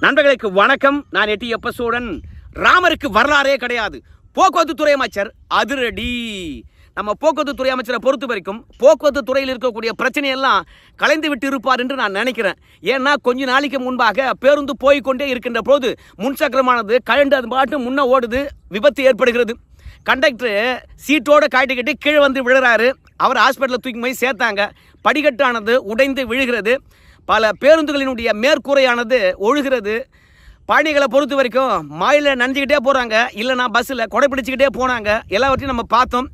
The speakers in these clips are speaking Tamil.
நண்பர்களுக்கு வணக்கம். நான் எட்டி எப்பசோடன். ராமருக்கு வரலாறே கிடையாது. போக்குவரத்து துறை அமைச்சர் அதிரடி. நம்ம போக்குவரத்து துறை அமைச்சரை பொறுத்த வரைக்கும் போக்குவரத்து துறையில் இருக்கக்கூடிய பிரச்சனையெல்லாம் கலைந்து விட்டு இருப்பார் என்று நான் நினைக்கிறேன். ஏன்னா கொஞ்ச நாளைக்கு முன்பாக பேருந்து போய்க்கொண்டே இருக்கின்ற போது முன்சக்கரமானது கழண்டு அது பாட்டு முன்ன ஓடுது விபத்து ஏற்படுகிறது. கண்டக்டர் சீட்டோடு காட்டிக்கிட்டு கீழே வந்து விழுறாரு. அவர் ஹாஸ்பிட்டலில் தூக்கி போய் சேர்த்தாங்க. படிக்கட்டானது உடைந்து விழுகிறது. பல பேருந்துகளினுடைய மேற்கூரையானது ஒழுகிறது. பயணிகளை பொறுத்த வரைக்கும் மாயில நனைஞ்சிக்கிட்டே போகிறாங்க இல்லைனா பஸ்ஸில் கொடை பிடிச்சிக்கிட்டே போனாங்க. எல்லாவற்றையும் நம்ம பார்த்தோம்.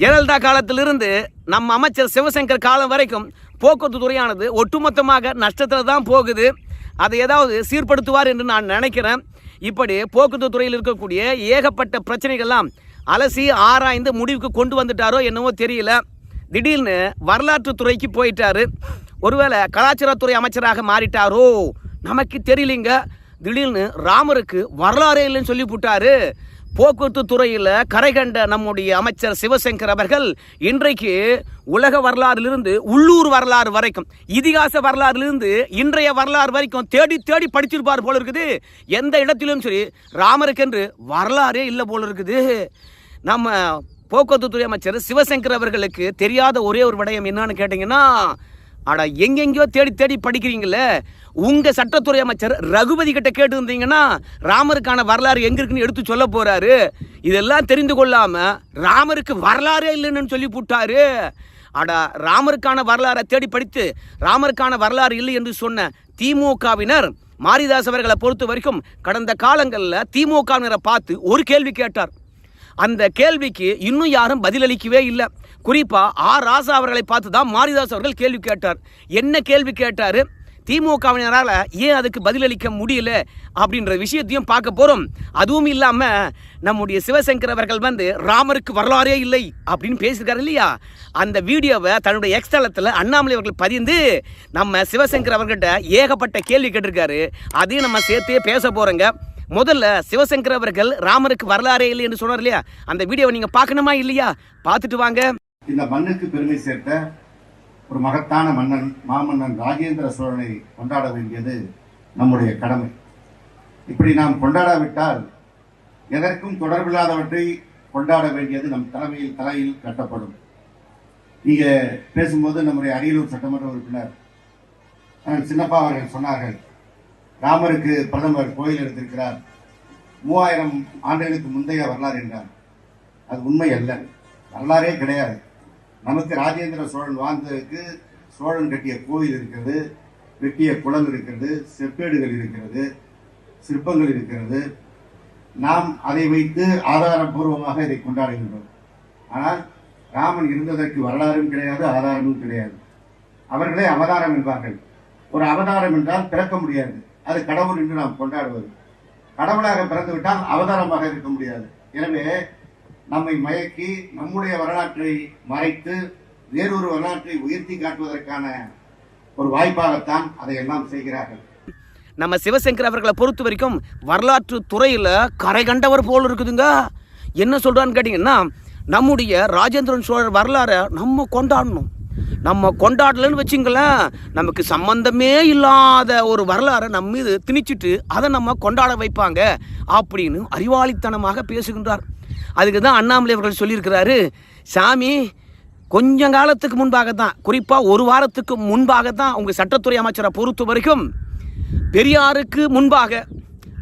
ஜெயலலிதா காலத்திலிருந்து நம்ம அமைச்சர் சிவசங்கர் காலம் வரைக்கும் போக்குவரத்து துறையானது ஒட்டுமொத்தமாக நஷ்டத்தில் தான் போகுது. அதை ஏதாவது சீர்படுத்துவார் என்று நான் நினைக்கிறேன். இப்படி போக்குவரத்து துறையில் இருக்கக்கூடிய ஏகப்பட்ட பிரச்சனைகள்லாம் அலசி ஆராய்ந்து முடிவுக்கு கொண்டு வந்துட்டாரோ என்னவோ தெரியல. திடீர்னு வரலாற்று துறைக்கு போயிட்டாரு. ஒருவேளை கலாச்சாரத்துறை அமைச்சராக மாறிட்டாரோ? நமக்கு தெரியலிங்க. திடீர்னு ராமருக்கு வரலாறே இல்லைன்னு சொல்லி போட்டாரு. போக்குவரத்து துறையில் கரை கண்ட நம்முடைய அமைச்சர் சிவசங்கர் அவர்கள் இன்றைக்கு உலக வரலாறிலிருந்து உள்ளூர் வரலாறு வரைக்கும் இதிகாச வரலாறிலிருந்து இன்றைய வரலாறு வரைக்கும் தேடி தேடி படிச்சிருப்பார் போல இருக்குது. எந்த இடத்திலும் சரி ராமருக்கென்று வரலாறே இல்லை போல இருக்குது. நம்ம போக்குவரத்து துறை அமைச்சர் சிவசங்கர் அவர்களுக்கு தெரியாத ஒரே ஒரு விடயம் என்னன்னு கேட்டிங்கன்னா ஆடா எங்கெங்கேயோ தேடி தேடி படிக்கிறீங்களே உங்க சட்டத்துறை அமைச்சர் ரகுபதி கிட்ட கேட்டு இருந்தீங்கன்னா ராமருக்கான வரலாறு எங்க இருக்குன்னு எடுத்து சொல்ல போறாரு. இதெல்லாம் தெரிந்து கொள்ளாம ராமருக்கு வரலாறே இல்லைன்னு சொல்லி போட்டாரு. அட ராமருக்கான வரலாறை தேடி படித்து ராமருக்கான வரலாறு இல்லை என்று சொன்ன திமுகவினர் மாரிதாஸ் அவர்களை பொறுத்த வரைக்கும் கடந்த காலங்களில் திமுகவினரை பார்த்து ஒரு கேள்வி கேட்டார். அந்த கேள்விக்கு இன்னும் யாரும் பதிலளிக்கவே இல்லை. குறிப்பா ஆர். ராசா அவர்களை பார்த்து தான் மாரிதாஸ் அவர்கள் கேள்வி கேட்டார். என்ன கேள்வி கேட்டார்? திமுகவினரால் ஏன் அதுக்கு பதிலளிக்க முடியல அப்படின்ற விஷயத்தையும் பார்க்க போகிறோம் அதுவும் இல்லாமல் நம்முடைய சிவசங்கர் அவர்கள் வந்து ராமருக்கு வரலாறே இல்லை அப்படின்னு பேசியிருக்காரு இல்லையா? அந்த வீடியோவை தன்னுடைய எக்ஸ்தலத்தில் அண்ணாமலை அவர்கள் பதிந்து நம்ம சிவசங்கர் அவர்கிட்ட ஏகப்பட்ட கேள்வி கேட்டிருக்காரு. அதையும் நம்ம சேர்த்தே பேச போகிறோங்க முதல்ல சிவசங்கர் அவர்கள் ராமருக்கு வரலாறே இல்லை என்று சொன்னார் இல்லையா? அந்த வீடியோவை நீங்கள் பார்க்கணுமா இல்லையா? பார்த்துட்டு வாங்க. இந்த மண்ணுக்கு பெருமை சேர்த்த ஒரு மகத்தான மன்னன் மாமன்னன் ராஜேந்திர சோழனை கொண்டாட வேண்டியது நம்முடைய கடமை. இப்படி நாம் கொண்டாடாவிட்டால் எதற்கும் தொடர்பில்லாதவற்றை கொண்டாட வேண்டியது நம் தலைமையில் தலையில் கட்டப்படும். நீங்க பேசும்போது நம்முடைய அரியலூர் சட்டமன்ற உறுப்பினர் சின்னப்பா அவர்கள் சொன்னார்கள் ராமருக்கு பிரதமர் கோயில் எடுத்திருக்கிறார். மூவாயிரம் ஆண்டுகளுக்கு முந்தைய வரலாறு என்றார். அது உண்மை அல்ல. வரலாறே கிடையாது. நமக்கு ராஜேந்திர சோழன் வாழ்ந்ததுக்கு சோழன் கட்டிய கோயில் இருக்கிறது வெட்டிய குளம் இருக்கிறது செப்பேடுகள் இருக்கிறது சிற்பங்கள் இருக்கிறது. நாம் அதை வைத்து ஆதாரபூர்வமாக இதை கொண்டாடுகின்றோம். ஆனால் ராமன் இருந்ததற்கு வரலாறும் கிடையாது ஆதாரமும் கிடையாது. அவர்களே அவதாரம் என்பார்கள். ஒரு அவதாரம் என்றால் பிறக்க முடியாது. அது கடவுள் என்று நாம் கொண்டாடுவது. கடவுளாக பிறந்து விட்டால் அவதாரமாக இருக்க முடியாது. எனவே நம்மை மயக்கி நம்முடைய வரலாற்றை மறைத்து வேறொரு வரலாற்றை உயர்த்தி காட்டுவதற்கான ஒரு வாய்ப்பாகத்தான் அதை எல்லாம் செய்கிறார்கள். நம்ம சிவசங்கர் அவர்களை பொறுத்த வரைக்கும் வரலாற்று துறையில் கரை கண்டவர் போல் இருக்குதுங்க. என்ன சொல்றான்னு கேட்டிங்கன்னா நம்முடைய ராஜேந்திரன் சோழர் வரலாறை நம்ம கொண்டாடணும். நம்ம கொண்டாடலன்னு வச்சுங்களேன் நமக்கு சம்பந்தமே இல்லாத ஒரு வரலாறை நம்ம மீது திணிச்சிட்டு அதை நம்ம கொண்டாட வைப்பாங்க அப்படின்னு அறிவாளித்தனமாக பேசுகின்றார். அதுக்கு தான் அண்ணாமலை அவர்கள் சொல்லியிருக்கிறாரு சாமி கொஞ்ச காலத்துக்கு முன்பாக தான் குறிப்பாக ஒரு வாரத்துக்கு முன்பாக தான் உங்கள் சட்டத்துறை அமைச்சரை பொறுத்த வரைக்கும் பெரியாருக்கு முன்பாக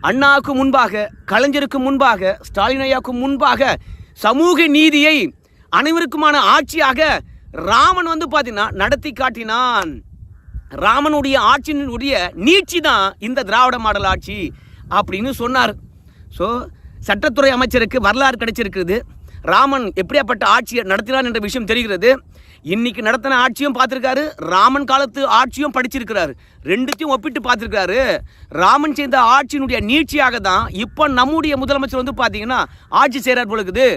அண்ணாவுக்கு முன்பாக கலைஞருக்கு முன்பாக ஸ்டாலின் ஐயாவுக்கு முன்பாக சமூக நீதியை அனைவருக்குமான ஆட்சியாக ராமன் வந்து பார்த்தீங்கன்னா நடத்தி காட்டினான். ராமனுடைய ஆட்சியினுடைய நீட்சி தான் இந்த திராவிட மாடல் ஆட்சி அப்படின்னு சொன்னார். ஸோ சட்டத்துறை அமைச்சருக்கு வரலாறு கிடைச்சிருக்குது. ராமன் எப்படியாப்பட்ட ஆட்சியை நடத்தினான் என்ற விஷயம் தெரிகிறது. இன்னைக்கு நடத்தின ஆட்சியும் பார்த்துருக்காரு ராமன் காலத்து ஆட்சியும் படிச்சிருக்கிறாரு. ரெண்டுத்தையும் ஒப்பிட்டு பார்த்துருக்காரு ராமன் செய்த ஆட்சியினுடைய நீட்சியாக தான் இப்போ நம்முடைய முதலமைச்சர் வந்து பார்த்தீங்கன்னா ஆட்சி செய்கிறார் போல இருக்குது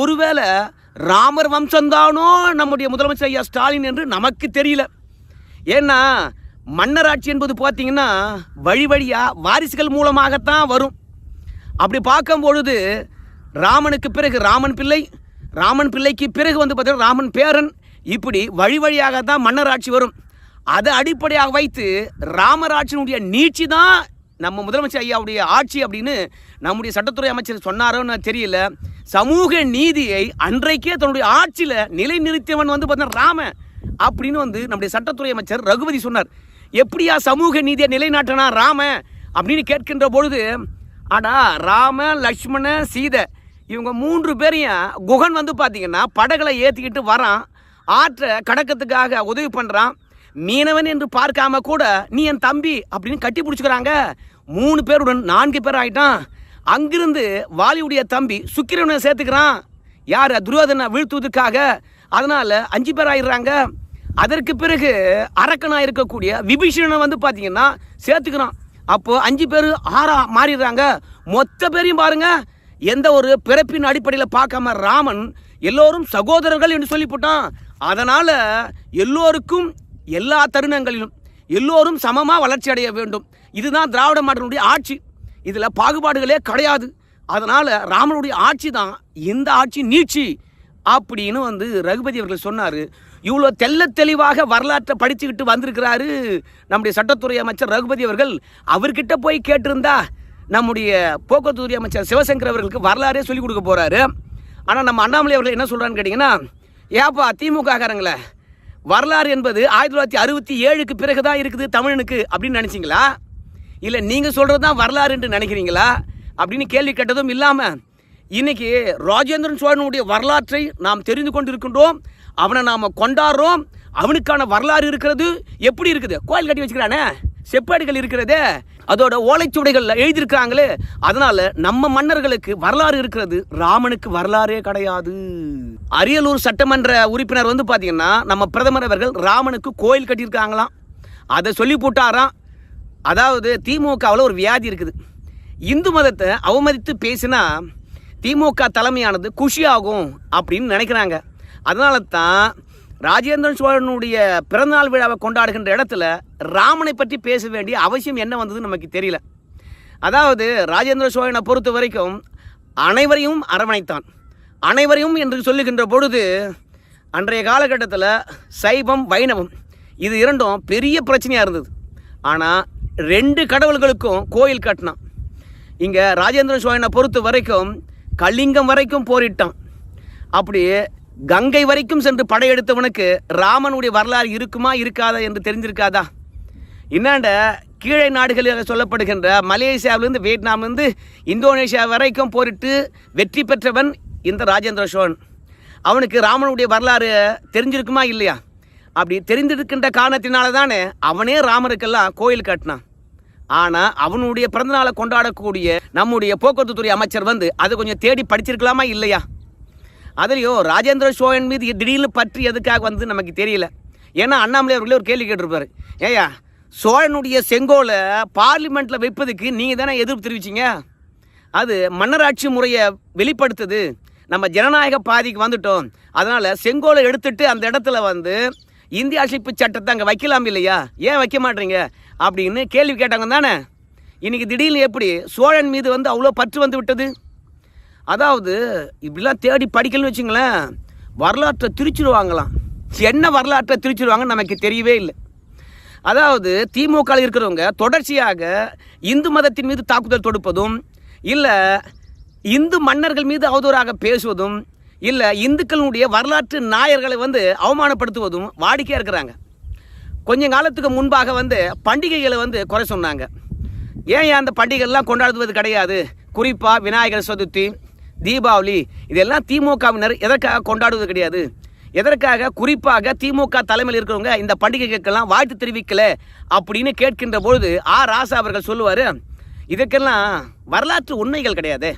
ஒருவேளை ராமர் வம்சம்தானோ? நம்முடைய முதலமைச்சர் ஐயா ஸ்டாலின் என்று நமக்கு தெரியல. ஏன்னா மன்னராட்சி என்பது பார்த்தீங்கன்னா வழி வழியாக வாரிசுகள் மூலமாகத்தான் வரும். அப்படி பார்க்கும் பொழுது ராமனுக்கு பிறகு ராமன் பிள்ளை ராமன் பிள்ளைக்கு பிறகு வந்து பார்த்தீங்கன்னா ராமன் பேரன். இப்படி வழி வழியாக தான் மன்னராட்சி வரும். அதை அடிப்படையாக வைத்து ராமராட்சியினுடைய நீட்சி தான் நம்ம முதலமைச்சர் ஐயாவுடைய ஆட்சி அப்படின்னு நம்முடைய சட்டத்துறை அமைச்சர் சொன்னாரோன்னு தெரியல. சமூக நீதியை அன்றைக்கே தன்னுடைய ஆட்சியில் நிலைநிறுத்தியவன் வந்து பார்த்தீங்கன்னா ராம அப்படின்னு வந்து நம்முடைய சட்டத்துறை அமைச்சர் ரகுபதி சொன்னார். எப்படியா சமூக நீதியை நிலைநாட்டினா ராம அப்படின்னு கேட்கின்ற பொழுது ஆடா ராம லக்ஷ்மண சீதை இவங்க மூன்று பேரையும் குகன் வந்து பார்த்தீங்கன்னா படகளை ஏற்றிக்கிட்டு வரான். ஆற்றை கடக்கத்துக்காக உதவி பண்ணுறான் மீனவன் என்று பார்க்காம கூட நீ என் தம்பி அப்படின்னு கட்டி பிடிச்சிக்கிறாங்க. மூணு பேருடன் நான்கு பேர் ஆகிட்டான் அங்கிருந்து வாலியுடைய தம்பி சுக்கிரவனை சேர்த்துக்கிறான். யார்? துரியோதனை வீழ்த்துவதற்காக. அதனால் அஞ்சு பேர் ஆயிடுறாங்க. அதற்கு பிறகு அரக்கனாக இருக்கக்கூடிய விபீஷணனை வந்து பார்த்தீங்கன்னா சேர்த்துக்கிறான். அப்போது அஞ்சு பேர் ஆறா மாறிடுறாங்க. மொத்த பேரையும் பாருங்க. எந்த ஒரு பிறப்பின் அடிப்படையில் பார்க்காம ராமன் எல்லோரும் சகோதரர்கள் என்று சொல்லி போட்டான் எல்லோருக்கும் எல்லா தருணங்களிலும் எல்லோரும் சமமாக வளர்ச்சி அடைய வேண்டும். இதுதான் திராவிட மாடலுடைய ஆட்சி. இதில் பாகுபாடுகளே கிடையாது. அதனால் ராமனுடைய ஆட்சி தான் இந்த ஆட்சி நீட்சி அப்படின்னு வந்து ரகுபதி அவர்கள் சொன்னார். இவ்வளோ தெள்ள தெளிவாக வரலாற்றை படிச்சுக்கிட்டு வந்திருக்கிறாரு நம்முடைய சட்டத்துறை அமைச்சர் ரகுபதி அவர்கள். அவர்கிட்ட போய் கேட்டிருந்தா நம்முடைய போக்குவரத்துறை அமைச்சர் சிவசங்கர் அவர்களுக்கு வரலாறே சொல்லிக் கொடுக்க போகிறாரு ஆனால் நம்ம அண்ணாமலை அவர்கள் என்ன சொல்கிறான்னு கேட்டிங்கன்னா ஏப்பா திமுக காரங்களே வரலாறு என்பது ஆயிரத்தி தொள்ளாயிரத்தி அறுபத்தி ஏழுக்கு பிறகு தான் இருக்குது தமிழனுக்கு அப்படின்னு நினச்சிங்களா? இல்லை நீங்கள் சொல்கிறது தான் வரலாறு என்று நினைக்கிறீங்களா? அப்படின்னு கேள்வி கேட்டதும் இல்லாமல் இன்னைக்கு ராஜேந்திரன் சோழனுடைய வரலாற்றை நாம் தெரிந்து கொண்டிருக்கின்றோம். அவனை நாம் கொண்டாடுறோம். அவனுக்கான வரலாறு இருக்கிறது. எப்படி இருக்குது? கோயில் கட்டி வச்சுக்கிறானே? செப்பாடுகள் இருக்கிறதே. அதோட ஓலைச்சுவடைகள் எழுதியிருக்கிறாங்களே. அதனால நம்ம மன்னர்களுக்கு வரலாறு இருக்கிறது. ராமனுக்கு வரலாறே கிடையாது. அரியலூர் சட்டமன்ற உறுப்பினர் வந்து பார்த்தீங்கன்னா நம்ம பிரதமர் அவர்கள் ராமனுக்கு கோயில் கட்டியிருக்காங்களாம். அதை சொல்லி போட்டாராம். அதாவது திமுகவில் ஒரு வியாதி இருக்குது. இந்து மதத்தை அவமதித்து பேசினா திமுக தலைமையானது குஷியாகும் அப்படின்னு நினைக்கிறாங்க. அதனால தான் ராஜேந்திரன் சோழனுடைய பிறந்தநாள் விழாவை கொண்டாடுகின்ற இடத்துல ராமனை பற்றி பேச வேண்டிய அவசியம் என்ன வந்தது நமக்கு தெரியல. அதாவது ராஜேந்திர சோழனை பொறுத்த வரைக்கும் அனைவரையும் அரவணைத்தான். அனைவரையும் என்று சொல்லுகின்ற பொழுது அன்றைய காலகட்டத்தில் சைவம் வைணவம் இது இரண்டும் பெரிய பிரச்சனையாக இருந்தது. ஆனால் ரெண்டு கடவுள்களுக்கும் கோயில் கட்டினான். இங்கே ராஜேந்திர சோழனை பொறுத்த வரைக்கும் கலிங்கம் வரைக்கும் போரிட்டான். அப்படி கங்கை வரைக்கும் சென்று படையெடுத்தவனுக்கு ராமனுடைய வரலாறு இருக்குமா இருக்காதா என்று தெரிஞ்சிருக்காதா? இன்னாண்ட கீழே நாடுகளில் சொல்லப்படுகின்ற மலேசியாவிலிருந்து வியட்நாம்லேருந்து இந்தோனேஷியா வரைக்கும் போரிட்டு வெற்றி பெற்றவன் இந்த ராஜேந்திர சோழன். அவனுக்கு ராமனுடைய வரலாறு தெரிஞ்சிருக்குமா இல்லையா? அப்படி தெரிந்திருக்கின்ற காரணத்தினால தானே அவனே ராமருக்கெல்லாம் கோயில் கட்டினான். ஆனால் அவனுடைய பிறந்தநாளை கொண்டாடக்கூடிய நம்முடைய போக்குவரத்துத்துறை அமைச்சர் வந்து அதை கொஞ்சம் தேடி படிச்சிருக்கலாமா இல்லையா? அதுலேயும் ராஜேந்திர சோழன் மீது திடீர்னு பற்றி எதுக்காக வந்து நமக்கு தெரியல. ஏன்னா அண்ணாமலை அவர்களே ஒரு கேள்வி கேட்டிருப்பாரு. ஏயா சோழனுடைய செங்கோலை பார்லிமெண்ட்டில் வைப்பதுக்கு நீங்கள் தானே எதிர்ப்பு தெரிவிச்சீங்க? அது மன்னராட்சி முறையை வெளிப்படுத்துது. நம்ம ஜனநாயக பாதிக்கு வந்துட்டோம். அதனால் செங்கோலை எடுத்துட்டு அந்த இடத்துல வந்து இந்திய அரசிப்பு சட்டத்தை அங்கே வைக்கலாம் இல்லையா? ஏன் வைக்க மாட்டீங்க? அப்படின்னு கேள்வி கேட்டாங்க தானே? இன்றைக்கி திடீர்னு எப்படி சோழன் மீது வந்து அவ்வளோ பற்று வந்து விட்டது? அதாவது இப்படிலாம் தேடி படிக்கலன்னு வச்சுங்களேன் வரலாற்றை திரிச்சிருவாங்களாம். என்ன வரலாற்றை திரிச்சிருவாங்கன்னு நமக்கு தெரியவே இல்லை. அதாவது திமுக இருக்கிறவங்க தொடர்ச்சியாக இந்து மதத்தின் மீது தாக்குதல் தொடுப்பதும் இல்லை இந்து மன்னர்கள் மீது அவதூறாக பேசுவதும் இல்லை இந்துக்களுடைய வரலாற்று நாயர்களை வந்து அவமானப்படுத்துவதும் வாடிக்கையாக இருக்கிறாங்க. கொஞ்ச காலத்துக்கு முன்பாக வந்து பண்டிகைகளை வந்து குறை சொன்னாங்க. ஏன் அந்த பண்டிகைகள்லாம் கொண்டாடுவது கிடையாது? குறிப்பாக விநாயகர் சதுர்த்தி தீபாவளி இதெல்லாம் திமுகவினர் எதற்காக கொண்டாடுவது கிடையாது? எதற்காக குறிப்பாக திமுக தலைமையில் இருக்கிறவங்க இந்த பண்டிகைகளுக்கெல்லாம் வாழ்த்து தெரிவிக்கல அப்படின்னு கேட்கின்ற பொழுது ஆ. ராசா அவர்கள் சொல்லுவார் இதுக்கெல்லாம் வரலாற்று உண்மைகள் கிடையாது.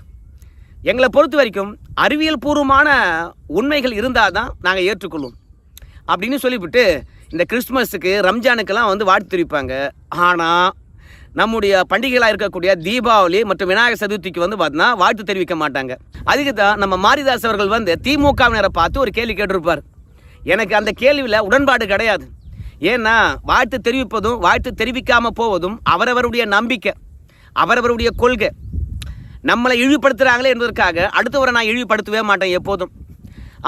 எங்களை பொறுத்த வரைக்கும் அறிவியல் பூர்வமான உண்மைகள் இருந்தால் தான் நாங்கள் ஏற்றுக்கொள்வோம். அப்படின்னு சொல்லிவிட்டு இந்த கிறிஸ்துமஸுக்கு ரம்ஜானுக்கெல்லாம் வந்து வாழ்த்து தெரிவிப்பாங்க. ஆனால் நம்முடைய பண்டிகைகளாக இருக்கக்கூடிய தீபாவளி மற்றும் விநாயகர் சதுர்த்திக்கு வந்து பார்த்தீங்கன்னா வாழ்த்து தெரிவிக்க மாட்டாங்க. அதுக்கு தான் நம்ம மாரிதாஸ் அவர்கள் வந்து திமுகவினரை பார்த்து ஒரு கேள்வி கேட்டிருப்பார். எனக்கு அந்த கேள்வியில் உடன்பாடு கிடையாது. ஏன்னா வாழ்த்து தெரிவிப்பதும் வாழ்த்து தெரிவிக்காமல் போவதும் அவரவருடைய நம்பிக்கை அவரவருடைய கொள்கை. நம்மளை இழிவுபடுத்துகிறாங்களே என்பதற்காக அடுத்தவரை நான் இழிவுபடுத்தவே மாட்டேன் எப்போதும்.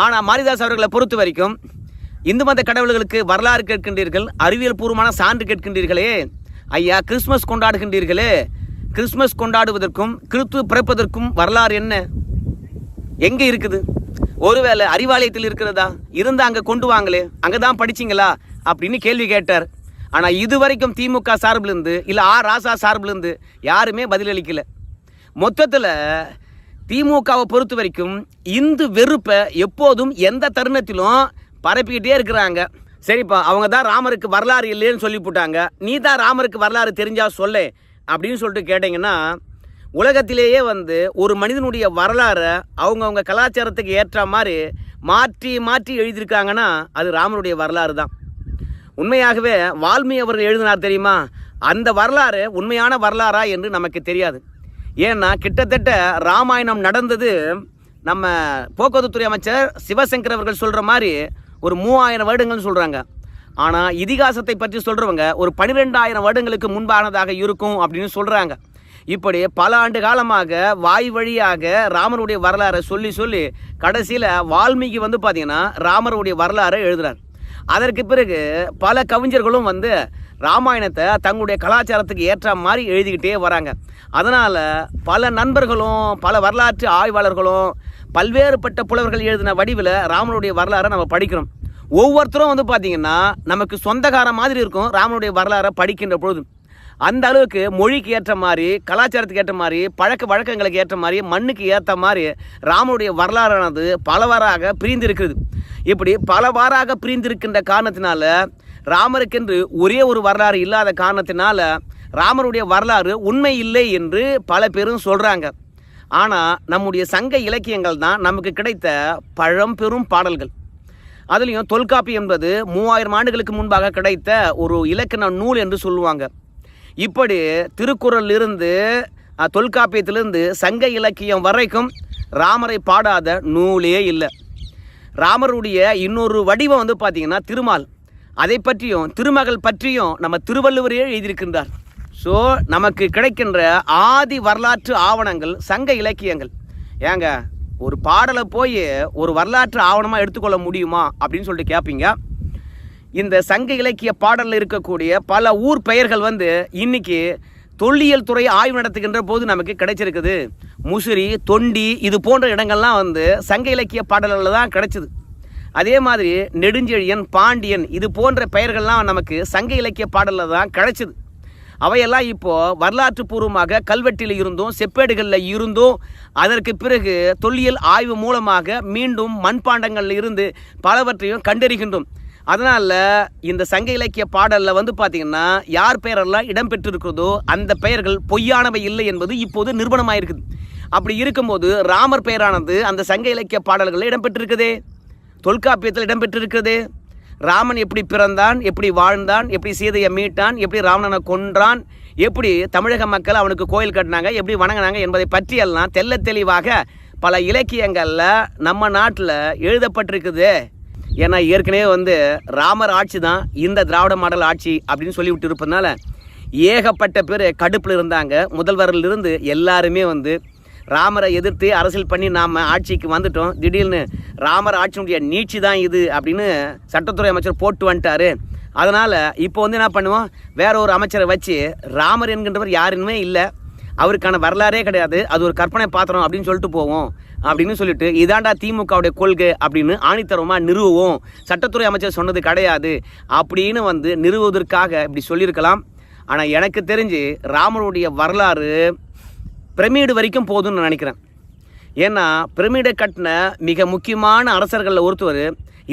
ஆனால் மாரிதாஸ் அவர்களை பொறுத்த வரைக்கும் இந்து மத கடவுள்களுக்கு வரலாறு கேட்கின்றீர்கள் அறிவியல் பூர்வமான சான்று கேட்கின்றீர்களே. ஐயா கிறிஸ்மஸ் கொண்டாடுகின்றீர்களே. கிறிஸ்மஸ் கொண்டாடுவதற்கும் கிறிஸ்துவ பிறப்பதற்கும் வரலாறு என்ன? எங்கே இருக்குது? ஒருவேளை அறிவாலயத்தில் இருக்கிறதா? இருந்தால் அங்கே கொண்டு வாங்களே. அங்கே தான் படிச்சீங்களா? அப்படின்னு கேள்வி கேட்டார். ஆனா இதுவரைக்கும் திமுக சார்பிலிருந்து இல்லை ஆ ராசா சார்பிலிருந்து யாருமே பதிலளிக்கல. மொத்தத்தில் திமுகவை பொறுத்த வரைக்கும் இந்து வெறுப்பை எப்போதும் எந்த தருணத்திலும் பரப்பிக்கிட்டே இருக்கிறாங்க. சரிப்பா அவங்க தான் ராமருக்கு வரலாறு இல்லைன்னு சொல்லி போட்டாங்க. நீ தான் ராமருக்கு வரலாறு தெரிஞ்சா சொல்லு அப்படின்னு சொல்லிட்டு கேட்டிங்கன்னா உலகத்திலேயே வந்து ஒரு மனிதனுடைய வரலாறை அவங்கவுங்க கலாச்சாரத்துக்கு ஏற்ற மாதிரி மாற்றி மாற்றி எழுதியிருக்காங்கன்னா அது ராமனுடைய வரலாறு தான். உண்மையாகவே வால்மீகி அவர்கள் எழுதினார் தெரியுமா? அந்த வரலாறு உண்மையான வரலாறா என்று நமக்கு தெரியாது. ஏன்னா கிட்டத்தட்ட ராமாயணம் நடந்தது நம்ம போக்குவரத்துறை அமைச்சர் சிவசங்கர் அவர்கள் சொல்கிற மாதிரி ஒரு மூவாயிரம் வருடங்கள்னு சொல்கிறாங்க ஆனால் இதிகாசத்தை பற்றி சொல்கிறவங்க ஒரு பன்னிரெண்டாயிரம் வருடங்களுக்கு முன்பானதாக இருக்கும் அப்படின்னு சொல்கிறாங்க இப்படி பல ஆண்டு காலமாக வாய் வழியாக ராமருடைய வரலாறை சொல்லி சொல்லி கடைசியில் வால்மீகி வந்து பார்த்தீங்கன்னா ராமருடைய வரலாறை எழுதுகிறார் அதற்கு பிறகு பல கவிஞர்களும் வந்து ராமாயணத்தை தங்களுடைய கலாச்சாரத்துக்கு ஏற்ற மாதிரி எழுதிக்கிட்டே வராங்க. அதனால் பல நண்பர்களும் பல வரலாற்று ஆய்வாளர்களும் பல்வேறுபட்ட புலவர்கள் எழுதின வடிவில் ராமனுடைய வரலாறை நம்ம படிக்கிறோம். ஒவ்வொருத்தரும் வந்து பார்த்திங்கன்னா நமக்கு சொந்தக்கார மாதிரி இருக்கும் ராமனுடைய வரலாறை படிக்கின்ற பொழுது. அந்த அளவுக்கு மொழிக்கு ஏற்ற மாதிரி கலாச்சாரத்துக்கு ஏற்ற மாதிரி பழக்க வழக்கங்களுக்கு ஏற்ற மாதிரி மண்ணுக்கு ஏற்ற மாதிரி ராமனுடைய வரலாறானது பலவாறாக பிரிந்திருக்கிறது. இப்படி பலவாறாக பிரிந்திருக்கின்ற காரணத்தினால ராமருக்கென்று ஒரே ஒரு வரலாறு இல்லாத காரணத்தினால ராமருடைய வரலாறு உண்மை இல்லை என்று பல பேரும் சொல்கிறாங்க ஆனால் நம்முடைய சங்க இலக்கியங்கள் தான் நமக்கு கிடைத்த பழம்பெரும் பாடல்கள். அதுலேயும் தொல்காப்பி என்பது மூவாயிரம் ஆண்டுகளுக்கு முன்பாக கிடைத்த ஒரு இலக்கண நூல் என்று சொல்லுவாங்க. இப்படி திருக்குறளிலிருந்து இருந்து தொல்காப்பியத்திலிருந்து சங்க இலக்கியம் வரைக்கும் ராமரை பாடாத நூலே இல்லை. ராமருடைய இன்னொரு வடிவம் வந்து பார்த்தீங்கன்னா திருமால். அதை பற்றியும் திருமகள் பற்றியும் நம்ம திருவள்ளுவரே எழுதியிருக்கின்றார். ஸோ நமக்கு கிடைக்கின்ற ஆதி வரலாற்று ஆவணங்கள் சங்க இலக்கியங்கள். ஏங்க ஒரு பாடலை போய் ஒரு வரலாற்று ஆவணமாக எடுத்துக்கொள்ள முடியுமா அப்படின்னு சொல்லிட்டு கேட்பீங்க இந்த சங்க இலக்கிய பாடலில் இருக்கக்கூடிய பல ஊர் பெயர்கள் வந்து இன்றைக்கி தொல்லியல் துறை ஆய்வு நடத்துகின்ற போது நமக்கு கிடைச்சிருக்குது. முசிறி தொண்டி இது போன்ற இடங்கள்லாம் வந்து சங்க இலக்கிய பாடல்களில் தான் கிடைச்சிது. அதே மாதிரி நெடுஞ்செழியன் பாண்டியன் இது போன்ற பெயர்கள்லாம் நமக்கு சங்க இலக்கிய பாடலில் தான் கிடைச்சிது. அவையெல்லாம் இப்போது வரலாற்று பூர்வமாக கல்வெட்டில் இருந்தும் செப்பேடுகளில் இருந்தும் அதற்கு பிறகு தொல்லியல் ஆய்வு மூலமாக மீண்டும் மண்பாண்டங்களில் இருந்து பலவற்றையும் கண்டறிகின்றோம். அதனால் இந்த சங்க இலக்கிய பாடலில் வந்து பார்த்திங்கன்னா யார் பெயரெல்லாம் இடம்பெற்றிருக்கிறதோ அந்த பெயர்கள் பொய்யானவை இல்லை என்பது இப்போது நிறுவனமாயிருக்குது அப்படி இருக்கும்போது ராமர் பெயரானது அந்த சங்க இலக்கிய பாடல்களில் இடம்பெற்றிருக்குது. தொல்காப்பியத்தில் இடம்பெற்றிருக்கிறது ராமன் எப்படி பிறந்தான் எப்படி வாழ்ந்தான் எப்படி சீதையை மீட்டான் எப்படி ராவணனை கொன்றான் எப்படி தமிழக மக்கள் அவனுக்கு கோயில் கட்டினாங்க எப்படி வணங்கினாங்க என்பதை பற்றியெல்லாம் தெள்ள தெளிவாக பல இலக்கியங்களில் நம்ம நாட்டில் எழுதப்பட்டிருக்குது. ஏன்னா ஏற்கனவே வந்து ராமர் ஆட்சி தான் இந்த திராவிட மாடல் ஆட்சி அப்படின்னு சொல்லிவிட்டு இருப்பதனால ஏகப்பட்ட பேர் கடுப்பில் இருந்தாங்க. முதல்வரிலிருந்து எல்லாருமே வந்து ராமரை எதிர்த்து அரசியல் பண்ணி நாம் ஆட்சிக்கு வந்துட்டோம். திடீர்னு ராமர் ஆட்சியினுடைய நீட்சி தான் இது அப்படின்னு சட்டத்துறை அமைச்சர் போட்டு வந்துட்டாரு. அதனால் இப்போ வந்து என்ன பண்ணுவோம்? வேற ஒரு அமைச்சரை வச்சு ராமர் என்கின்றவர் யாருமே இல்லை. அவருக்கான வரலாறே கிடையாது. அது ஒரு கற்பனை பாத்திரம் அப்படின்னு சொல்லிட்டு போவோம். அப்படின்னு சொல்லிட்டு இதாண்டா திமுகவுடைய கொள்கை அப்படின்னு ஆணித்தரமாக நிறுவுவோம். சட்டத்துறை அமைச்சர் சொன்னது கிடையாது. அப்படின்னு வந்து நிறுவுவதற்காக இப்படி சொல்லியிருக்கலாம். ஆனால் எனக்கு தெரிஞ்சு ராமருடைய வரலாறு பிரமிடு வரைக்கும் போதும்னு நான் நினைக்கிறேன். ஏன்னா பிரமிடை கட்டின மிக முக்கியமான அரசர்களில் ஒருத்தவர்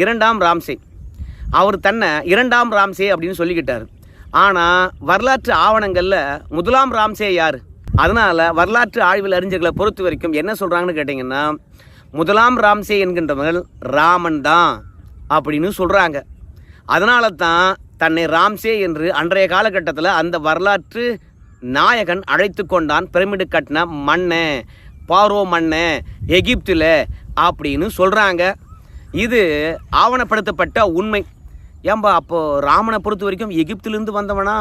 இரண்டாம் ராம்சே. அவர் தன்னை இரண்டாம் ராம்சே அப்படின்னு சொல்லிக்கிட்டார். ஆனால் வரலாற்று ஆவணங்களில் முதலாம் ராம்சே யார்? அதனால் வரலாற்று ஆய்வில் அறிஞர்களை பொறுத்த வரைக்கும் என்ன சொல்கிறாங்கன்னு கேட்டிங்கன்னா முதலாம் ராம்சே என்கின்றவர்கள் ராமன் தான் அப்படின்னு சொல்கிறாங்க அதனால தான் தன்னை ராம்சே என்று அன்றைய காலகட்டத்தில் அந்த வரலாற்று நாயகன் அழைத்து கொண்டான் பிரமிடு கட்டின மண்ணை பாரோ மண்ணை எகிப்தில் அப்படின்னு சொல்கிறாங்க இது ஆவணப்படுத்தப்பட்ட உண்மை. ஏன்பா அப்போது ராமனை பொறுத்த வரைக்கும் எகிப்திலேருந்து வந்தவனா?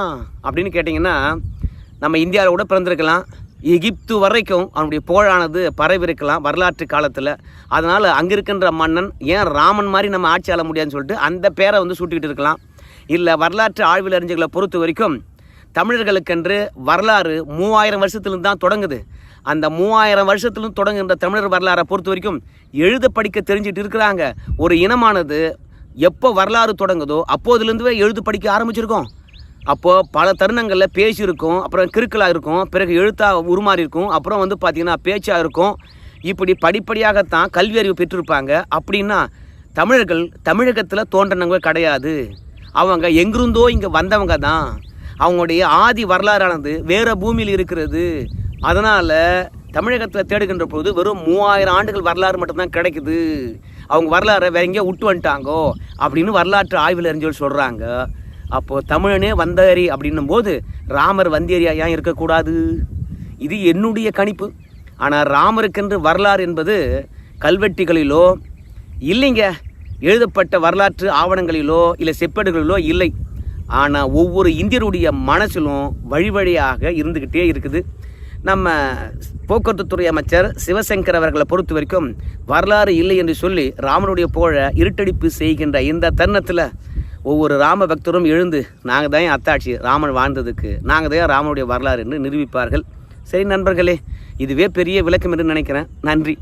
அப்படின்னு கேட்டிங்கன்னா நம்ம இந்தியாவில் கூட பிறந்திருக்கலாம். எகிப்து வரைக்கும் அவனுடைய புகழானது பரவிருக்கலாம் வரலாற்று காலத்தில். அதனால் அங்கே இருக்கின்ற மன்னன் ஏன் ராமன் மாதிரி நம்ம ஆட்சி ஆள முடியாதுன்னு சொல்லிட்டு அந்த பேரை வந்து சூட்டிக்கிட்டு இருக்கலாம். இல்லை வரலாற்று ஆய்வில் அறிஞர்களை பொறுத்த வரைக்கும் தமிழர்களுக்கென்று வரலாறு மூவாயிரம் வருஷத்துலேருந்து தான் தொடங்குது. அந்த மூவாயிரம் வருஷத்துலேருந்து தொடங்குகின்ற தமிழர் வரலாறை பொறுத்த வரைக்கும் எழுத படிக்க தெரிஞ்சிட்டு இருக்கிறாங்க. ஒரு இனமானது எப்போ வரலாறு தொடங்குதோ அப்போதுலேருந்துவே எழுத படிக்க ஆரம்பிச்சிருக்கோம். அப்போது பல தருணங்களில் பேசியிருக்கும் அப்புறம் கிறுக்கலாக இருக்கும் பிறகு எழுத்தாக உருமாறி இருக்கும் அப்புறம் வந்து பார்த்திங்கன்னா பேச்சாக இருக்கும். இப்படி படிப்படியாகத்தான் கல்வி அறிவு பெற்றிருப்பாங்க. அப்படின்னா தமிழர்கள் தமிழகத்தில் தோன்றினவங்க கிடையாது. அவங்க எங்கிருந்தோ இங்கே வந்தவங்க தான் அவங்களுடைய ஆதி வரலாறானது வேறு பூமியில் இருக்கிறது. அதனால் தமிழகத்தில் தேடுகின்ற போது வெறும் மூவாயிரம் ஆண்டுகள் வரலாறு மட்டும்தான் கிடைக்குது. அவங்க வரலாறை வேற எங்கேயோ விட்டு வந்துட்டாங்கோ அப்படின்னு வரலாற்று ஆய்வில் அறிஞர்கள் சொல்கிறாங்க அப்போது தமிழனே வந்தேரி அப்படின்னும் போது ராமர் வந்தேரியா ஏன் இருக்கக்கூடாது? இது என்னுடைய கணிப்பு. ஆனால் ராமருக்கென்று வரலாறு என்பது கல்வெட்டுகளிலோ இல்லைங்க எழுதப்பட்ட வரலாற்று ஆவணங்களிலோ இல்லை செப்பேடுகளிலோ இல்லை. ஆனால் ஒவ்வொரு இந்தியருடைய மனசிலும் வழி வழியாக இருந்துக்கிட்டே இருக்குது. நம்ம போக்குவரத்துத்துறை அமைச்சர் சிவசங்கர் அவர்களை பொறுத்த வரைக்கும் வரலாறு இல்லை என்று சொல்லி ராமனுடைய புகழை இருட்டடிப்பு செய்கின்ற இந்த தருணத்தில் ஒவ்வொரு ராம பக்தரும் எழுந்து நாங்கள் தான் அத்தாட்சி ராமன் வாழ்ந்ததுக்கு நாங்கள் தான் ராமனுடைய வரலாறு என்று நிரூபிப்பார்கள். சரி நண்பர்களே இதுவே பெரிய விளக்கம் என்று நினைக்கிறேன். நன்றி.